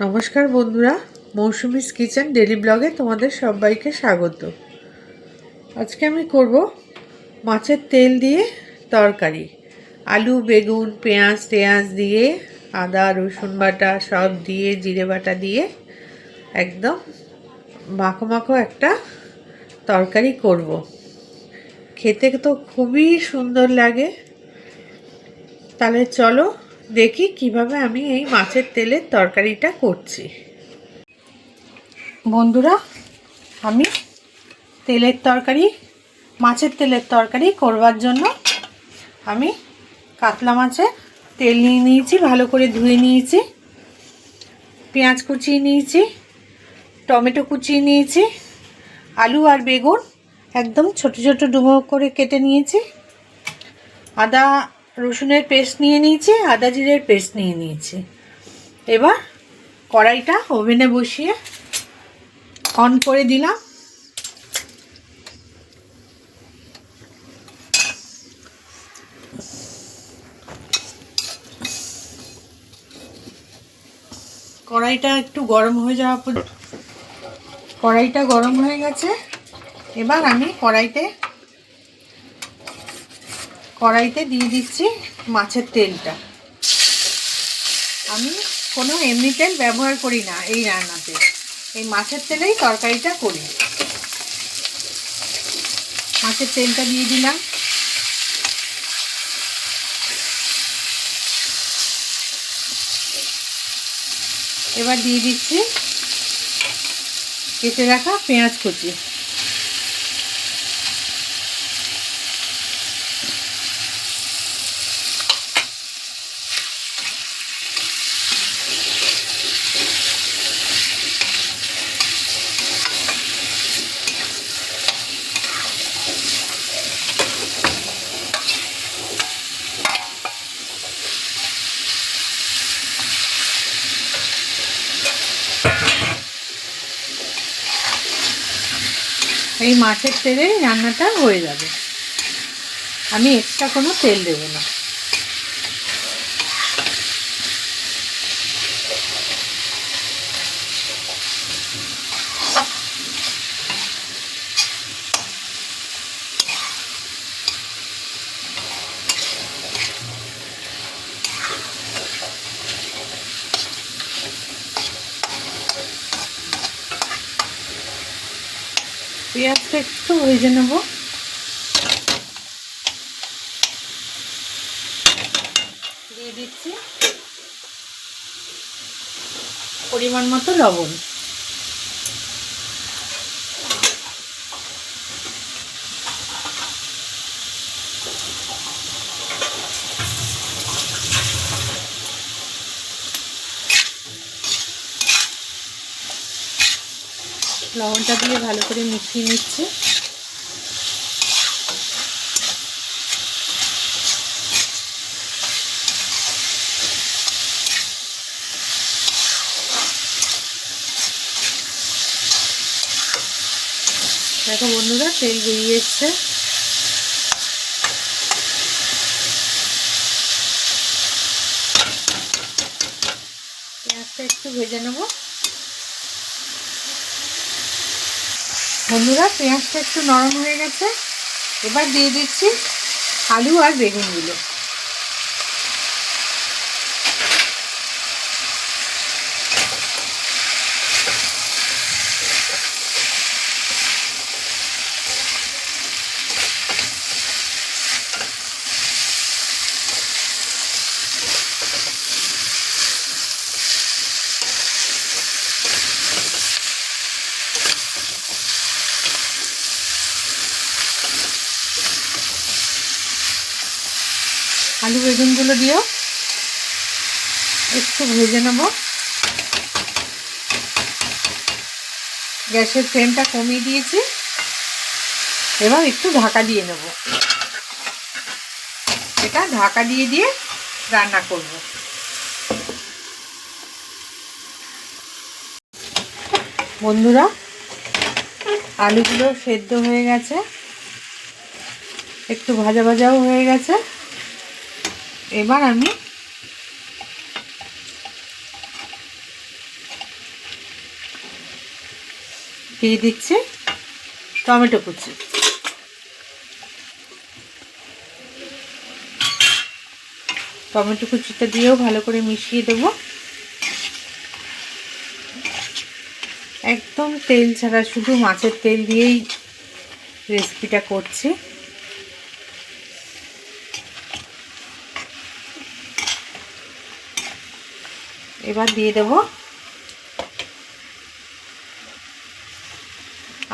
নমস্কার বন্ধুরা, Mousumi's kitchen daily ব্লগে তোমাদের সবাইকে স্বাগত। আজকে আমি করব মাছের তেল দিয়ে তরকারি। আলু, বেগুন, পেঁয়াজ, টেঁয়াজ দিয়ে, আদা, রসুন বাটা সব দিয়ে, জিরে বাটা দিয়ে একদম মাখো মাখো একটা তরকারি করব। খেতে তো খুবই সুন্দর লাগে। তাহলে চলো দেখি কীভাবে আমি এই মাছের তেলের তরকারিটা করছি। বন্ধুরা, আমি তেলের তরকারি, মাছের তেলের তরকারি করবার জন্য আমি কাতলা মাছের তেল নিয়ে নিয়েছি, ভালো করে ধুয়ে নিয়েছি, পেঁয়াজ কুচিয়ে নিয়েছি, টমেটো কুচিয়ে নিয়েছি, আলু আর বেগুন একদম ছোট ছোট ডুবো করে কেটে নিয়েছি, আদা রসুনের পেস্ট নিয়ে নিয়েছি, আদা জিরের পেস্ট নিয়ে নিয়েছি। এবার কড়াইটা ওভেনে বসিয়ে অন করে দিলাম। কড়াইটা একটু গরম হয়ে যাওয়া কড়াইটা গরম হয়ে গেছে। এবার আমি কড়াইতে কড়াইতে দিয়ে দিচ্ছি মাছের তেলটা। আমি কোনো এমনি তেল ব্যবহার করি না এই রান্নাতে। এই মাছের তেলেই তরকারিটা করি। মাছের তেলটা দিয়ে দিলাম। এবার দিয়ে দিচ্ছি কেটে রাখা পেঁয়াজ কুচি। এই মাছের তেলে রান্নাটা হয়ে যাবে। আমি এক্সট্রা কোনো তেল দেবো না পেঁয়াজটা একটু ভেজে নেব। দিয়ে দিচ্ছি পরিমাণ মতো লবণ। লবণটা দিয়ে ভালো করে মিশিয়ে নিচ্ছে। দেখো বন্ধুরা, তেল বেরিয়ে এসছে পেঁয়াজটা একটু ভেজে নেব। বন্ধুরা, পেঁয়াজটা একটু নরম হয়ে গেছে। এবার দিয়ে দিচ্ছি আলু আর বেগুনগুলো আলু বেগুনগুলো দিয়েও একটু ভেজে নেব। গ্যাসের ফ্লেমটা কমিয়ে দিয়েছি। এবার একটু ঢাকা দিয়ে নেব। এটা ঢাকা দিয়ে দিয়ে রান্না করব। বন্ধুরা, আলুগুলো সেদ্ধ হয়ে গেছে। একটু ভাজা ভাজাও হয়ে গেছে। এবার আমি দিয়ে দিচ্ছি টমেটো কুচি। টমেটো কুচিটা দিয়েও ভালো করে মিশিয়ে দেব। একদম তেল ছাড়া, শুধু মাছের তেল দিয়েই রেসিপিটা করছি। এবার দিয়ে দেব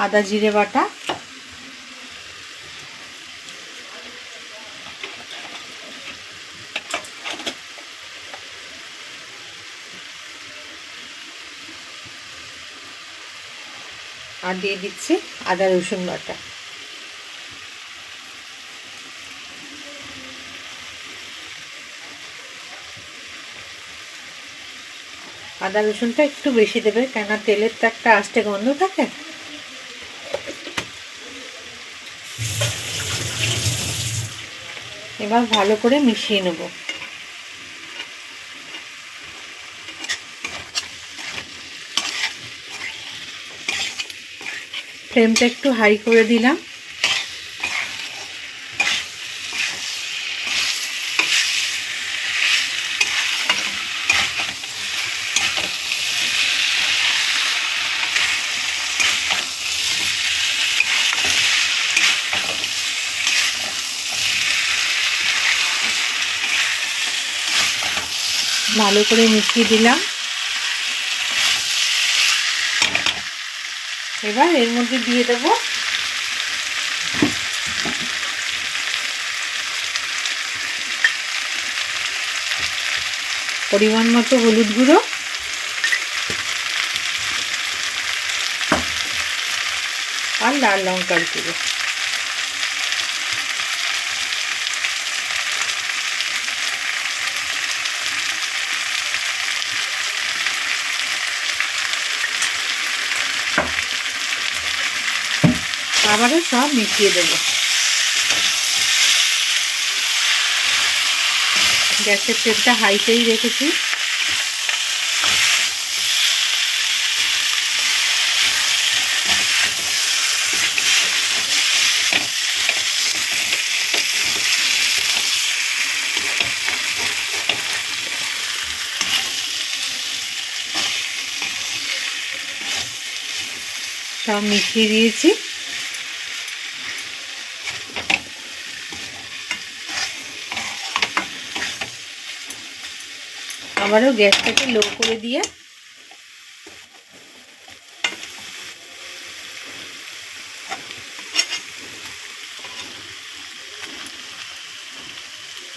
আদা জিরে বাটা। আর দিয়ে দিচ্ছি আদা রসুন বাটা। আদা রসুনটা একটু বেশি দেবে, কেননা তেলের তো একটা আস্তে গন্ধ থাকে। এবার ভালো করে মিশিয়ে নেব। ফ্লেমটা একটু হাই করে দিলাম। ভালো করে মিশিয়ে দিলাম। এবার এর মধ্যে দিয়ে দেব পরিমাণ মতো হলুদ গুঁড়ো। আর লাল লঙ্কার গুঁড়ো। আবারও সব মিশিয়ে দেব। গ্যাসের তেলটা হাইতেই রেখেছি। সব মিশিয়ে দিয়েছি। আবারও গ্যাসটাকে লো করে দিয়ে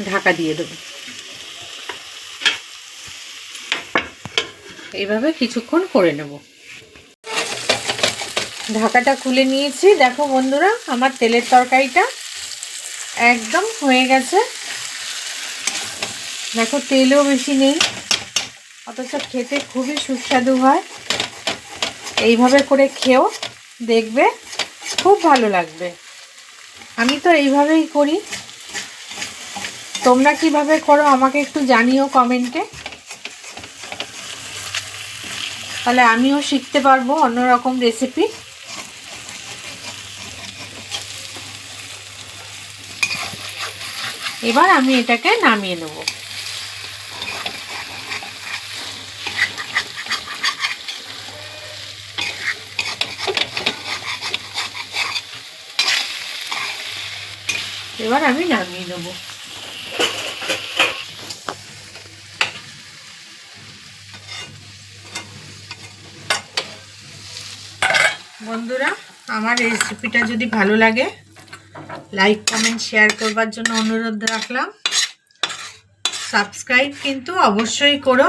ঢাকা দিয়ে দেব। এইভাবে কিছুক্ষণ করে নেব। ঢাকাটা খুলে নিয়েছি। দেখো বন্ধুরা, আমার তেলের তরকারিটা একদম হয়ে গেছে। দেখো তেলও বেশি নেই। অথচ খেতে খুবই সুস্বাদু হয়। এইভাবে করে খেও দেখবে খুব ভালো লাগবে। আমি তো এইভাবেই করি। তোমরা কীভাবে করো আমাকে একটু জানিও কমেন্টে। তাহলে আমিও শিখতে পারব অন্যরকম রেসিপি। এবার আমি এটাকে নামিয়ে নেব। এবার আমি নামিয়ে নেব। বন্ধুরা, আমার রেসিপিটা যদি ভালো লাগে লাইক কমেন্ট শেয়ার করবার জন্য অনুরোধ রাখলাম। সাবস্ক্রাইব কিন্তু অবশ্যই করো,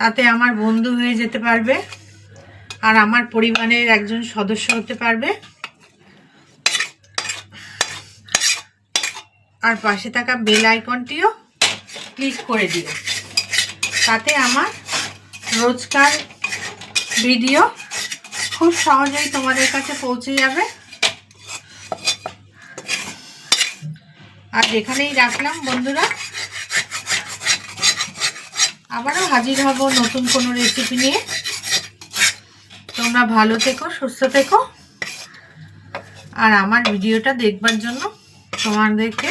তাতে আমার বন্ধু হয়ে যেতে পারবে, আর আমার পরিবারের একজন সদস্য হতে পারবে। আর পাশে থাকা বেল আইকনটিও ক্লিক করে দিও। তাতে আমার রোজকার ভিডিও খুব সহজেই তোমাদের কাছে পৌঁছে যাবে। আর এখানেই রাখলাম, বন্ধুরা, আবারও হাজির হব নতুন কোনো রেসিপি নিয়ে। তোমরা ভালো থেকো, সুস্থ থেকো। আর আমার ভিডিওটা দেখবার জন্য তোমাদেরকে